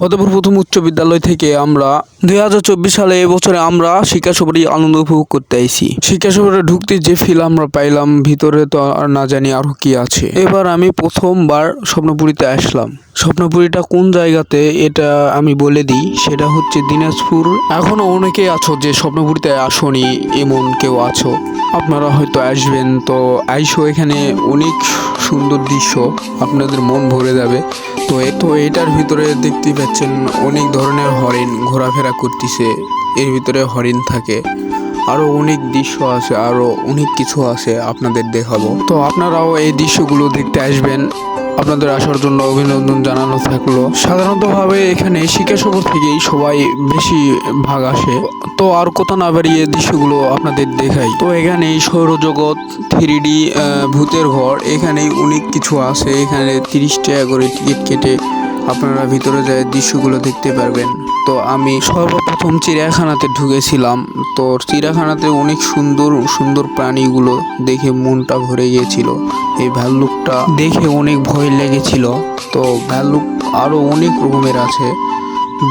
ফতেপুর প্রথম উচ্চ বিদ্যালয় থেকে আমরা দুই হাজার চব্বিশ সালে এবছরে আমরা শিক্ষা সফরে আনন্দ উপভোগ করতে আইছি। শিক্ষা সফরে ঢুকতে যে ফিল আমরা পাইলাম, ভিতরে তো আর না জানি আরও কি আছে। এবার আমি প্রথমবার স্বপ্নপুরীতে আসলাম। স্বপ্নপুরীটা কোন জায়গাতে এটা আমি বলে দিই, সেটা হচ্ছে দিনাজপুর। এখনও অনেকেই আছো যে স্বপ্নপুরীতে আসনি, এমন কেউ আছো? আপনারা হয়তো আসবেন, তো আইসো এখানে অনেক সুন্দর দৃশ্য, আপনাদের মন ভরে যাবে। তো তো এটার ভিতরে দেখতে পাচ্ছেন অনেক ধরনের হরিণ ঘোরাফেরা করতেছে। এর ভিতরে হরিণ থাকে। আরও অনেক দৃশ্য আছে, আরও অনেক কিছু আছে আপনাদের দেখাবো। তো আপনারাও এই দৃশ্যগুলো দেখতে আসবেন। আপনাদের আসার জন্য অভিনন্দন জানানো থাকল। সাধারণতভাবে এখানে শিক্ষা সফর থেকেই সবাই বেশি ভাগ আসে। তো আর কথা না বাড়িয়ে দৃশ্যগুলো আপনাদের দেখাই। তো এখানে সৌরজগৎ থ্রি ডি ভূতের ঘর এখানে অনেক কিছু আছে। এখানে তিরিশ টাকা করে টিকিট কেটে আপনারা ভিতরে যায় দৃশ্যগুলো দেখতে পারবেন। তো আমি সর্বপ্রথম চিড়িয়াখানাতে ঢুকেছিলাম। তো চিড়িয়াখানাতে অনেক সুন্দর সুন্দর প্রাণীগুলো দেখে মনটা ভরে গিয়েছিল। এই ভাল্লুকটা দেখে অনেক ভয় লেগেছিল। তো ভাল্লুক আরও অনেক রকমের আছে,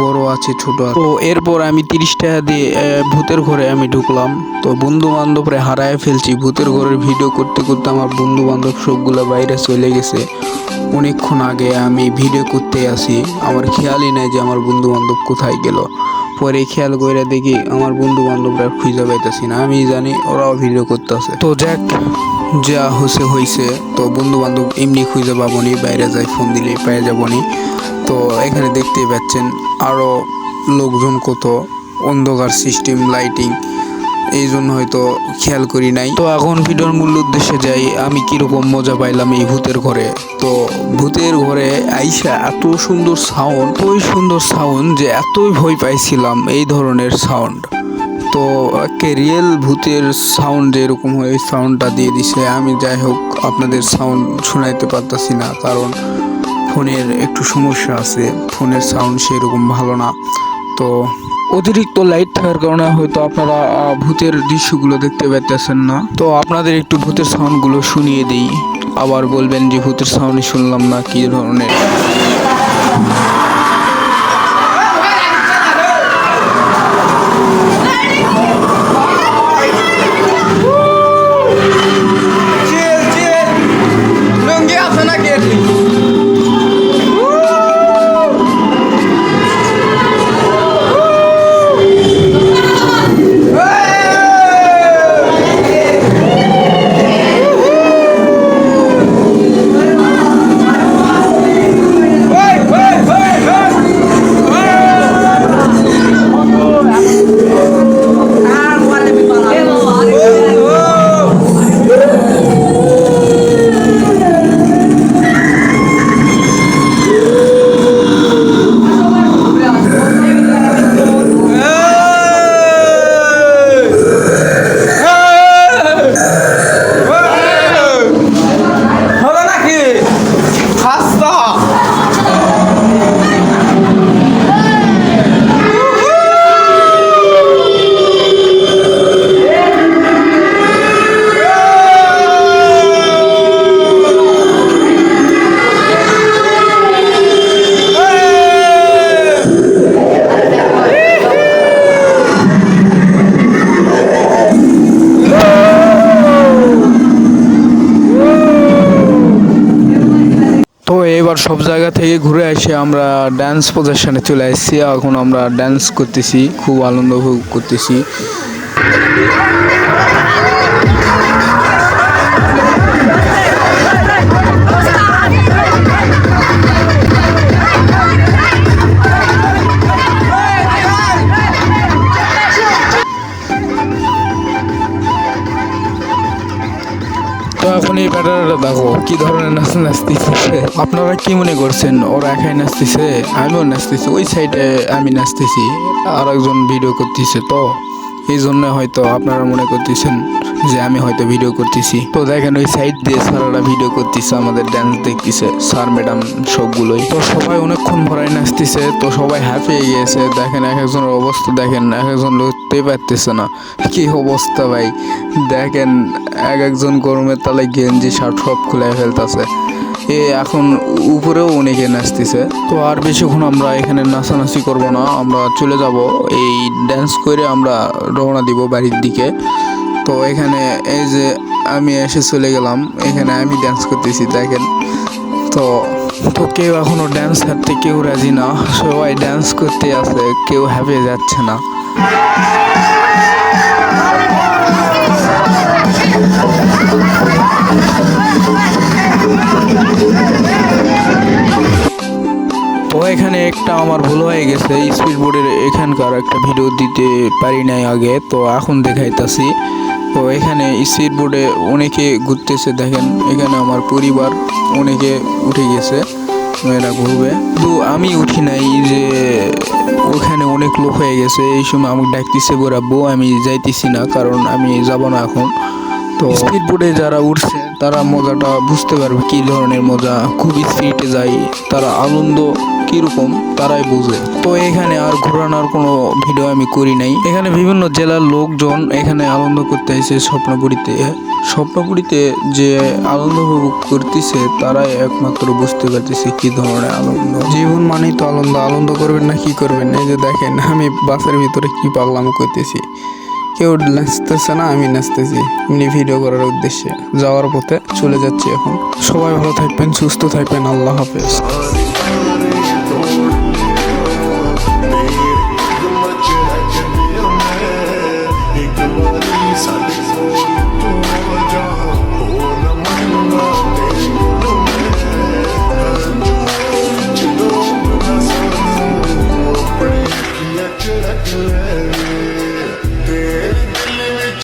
বড় আছে, ছোট তো এরপর আমি তিরিশ টাকা দিয়ে ভূতের ঘরে আমি ঢুকলাম। তো বন্ধু বান্ধবরে হারায় ফেলছি। ভূতের ঘরের ভিডিও করতে করতে আমার বন্ধু বান্ধব সবগুলো বাইরে চলে গেছে। অনেকক্ষণ আগে আমি ভিডিও করতে আসি, আমার খেয়ালই নাই যে আমার বন্ধু বান্ধব কোথায় গেল। পরে খেয়াল করে দেখি আমার বন্ধু বান্ধবরা খুঁজে পাইতেছি না, আমি জানি ওরাও ভিডিও করতেছে। তো যাক, যা হয়েছে হয়েছে তো বন্ধু বান্ধব এমনি খুঁজে পাবনি, বাইরে যাই ফোন দিলে পেয়ে যাবনি। তো এখানে দেখতেই পাচ্ছেন আরও লোকজন কত, অন্ধকার সিস্টেম, লাইটিং। এই জন্য হয়তো খেয়াল করি নাই। তো এখন ভিডিওর মূল উদ্দেশ্যে যাই, আমি কীরকম মজা পাইলাম এই ভূতের ঘরে। তো ভূতের ঘরে আইসা এত সুন্দর সাউন্ড ওই সুন্দর সাউন্ড যে এতই ভয় পাইছিলাম এই ধরনের সাউন্ড তো একে রিয়েল ভূতের সাউন্ড যেরকম হয় ওই সাউন্ডটা দিয়ে দিছে। আমি যাই হোক, আপনাদের সাউন্ড শোনাইতে পারতাছি না, কারণ ফোনের একটু সমস্যা আছে। ফোনের সাউন্ড সেরকম ভালো না। তো অতিরিক্ত লাইট থাকার কারণে হয়তো আপনারা ভূতের দৃশ্যগুলো দেখতে পাইতেছেন না। তো আপনাদের একটু ভূতের সাউন্ডগুলো শুনিয়ে দিই। আবার বলবেন যে ভূতের সাউন্ড শুনলাম না, কি ধরনের? এবার সব জায়গা থেকে ঘুরে এসে আমরা ড্যান্স প্রদর্শনে চলে এসেছি। এখন আমরা ড্যান্স করতেছি, খুব আনন্দ উপভোগ করতেছি। তো এখন এই ব্যাটারটা দেখো, কি ধরনের নাচ নাচতেছে। আপনারা কি মনে করছেন, ওরা একাই নাচতেছে? আমিও নাচতেছি, ওই সাইডে আমি নাচতেছি আর একজন ভিডিও করতেছে তো। এই জন্য হয়তো আপনারা মনে করতেছেন যে আমি হয়তো ভিডিও করতেছি। তো দেখেন, ওই সাইড দিয়ে স্যাররা ভিডিও করতেছে, আমাদের ড্যান্স দেখতেছে, স্যার ম্যাডাম সবগুলোই। তো সবাই অনেকক্ষণ ভরাই নাচতেছে, তো সবাই হ্যাপি হয়ে গিয়েছে। দেখেন, এক একজনের অবস্থা দেখেন, এক একজন লড়তেই পারতেছে না। কি অবস্থা ভাই? দেখেন, এক একজন গরমের তালে গেঞ্জি, শার্ট সব খুলে ফেলতেছে। এ এখন উপরেও অনেকে নাচতেছে। তো আর বেশিক্ষণ আমরা এখানে নাচানাচি করব না। আমরা চলে যাব এই ড্যান্স করে আমরা রওনা দিব বাড়ির দিকে। তো এখানে এই যে আমি এসে চলে গেলাম। এখানে আমি ড্যান্স করতেছি, দেখেন। তো তো কেউ এখনও ড্যান্স ছাড়তে কেউ রাজি না। সবাই ড্যান্স করতে আছে, কেউ হ্যাপে যাচ্ছে না। এখানে একটা আমার ভুল হয়ে গেছে। স্পিড বোর্ডের এখানকার একটা ভিডিও দিতে পারি নাই আগে, তো এখন দেখাইতাছি। তো এখানে স্পিড বোর্ডে অনেকে ঘুরতেছে, দেখেন, এখানে আমার পরিবার অনেকে উঠে গেছে। এরা ঘুরবে। তো আমি উঠি নাই যে ওখানে অনেক লোক হয়ে গেছে, এই সময় আমাকে ডাকতেছে বোরাবো আমি যাইতেছি না, কারণ আমি যাব না এখন। তো স্পিড বোর্ডে যারা উঠছে তারা মজাটা বুঝতে পারবে কি ধরনের মজা। খুব স্পিডে যায়, তারা আনন্দ কীরকম তারাই বুঝে। তো এখানে আর ঘোরানোর কোনো ভিডিও আমি করি নাই। এখানে বিভিন্ন জেলার লোকজন এখানে আনন্দ করতে এসে স্বপ্নপুরীতে। স্বপ্নপুরীতে যে আনন্দ উপভোগ করতেছে, তারাই একমাত্র বুঝতে পারতেছে কি ধরনের আনন্দ। জীবন মানেই তো আনন্দ আনন্দ করবেন না কি করবেন? এই যে দেখেন, আমি বাসের ভিতরে কি পাগলাম করতেছি। কেউ নাচতেছে না, আমি নাচতেছি। এমনি ভিডিও করার উদ্দেশ্যে। যাওয়ার পথে চলে যাচ্ছি এখন। সবাই ভালো থাকবেন, সুস্থ থাকবেন। আল্লাহ হাফেজ।